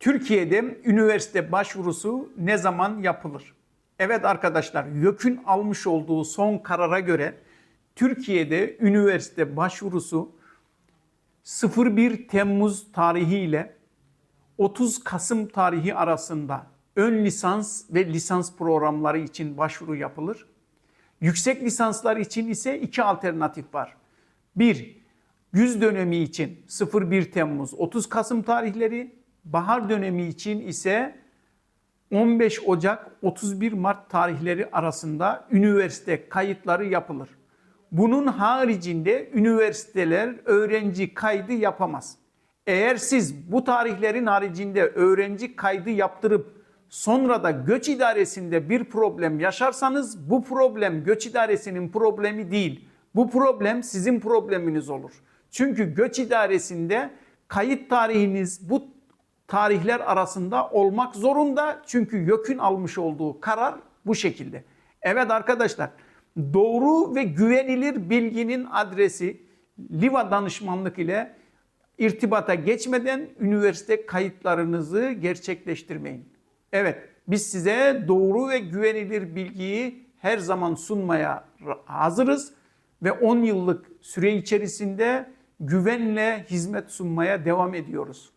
Türkiye'de üniversite başvurusu ne zaman yapılır? Evet arkadaşlar, YÖK'ün almış olduğu son karara göre Türkiye'de üniversite başvurusu 01 Temmuz tarihi ile 30 Kasım tarihi arasında ön lisans ve lisans programları için başvuru yapılır. Yüksek lisanslar için ise iki alternatif var. Bir, güz dönemi için 01 Temmuz 30 Kasım tarihleri, bahar dönemi için ise 15 Ocak 31 Mart tarihleri arasında üniversite kayıtları yapılır. Bunun haricinde üniversiteler öğrenci kaydı yapamaz. Eğer siz bu tarihlerin haricinde öğrenci kaydı yaptırıp sonra da göç idaresinde bir problem yaşarsanız bu problem göç idaresinin problemi değil. Bu problem sizin probleminiz olur. Çünkü göç idaresinde kayıt tarihiniz bu tarihler arasında olmak zorunda. Çünkü YÖK'ün almış olduğu karar bu şekilde. Evet arkadaşlar doğru ve güvenilir bilginin adresi Liva danışmanlık ile irtibata geçmeden üniversite kayıtlarınızı gerçekleştirmeyin. Evet biz size doğru ve güvenilir bilgiyi her zaman sunmaya hazırız ve 10 yıllık süre içerisinde güvenle hizmet sunmaya devam ediyoruz.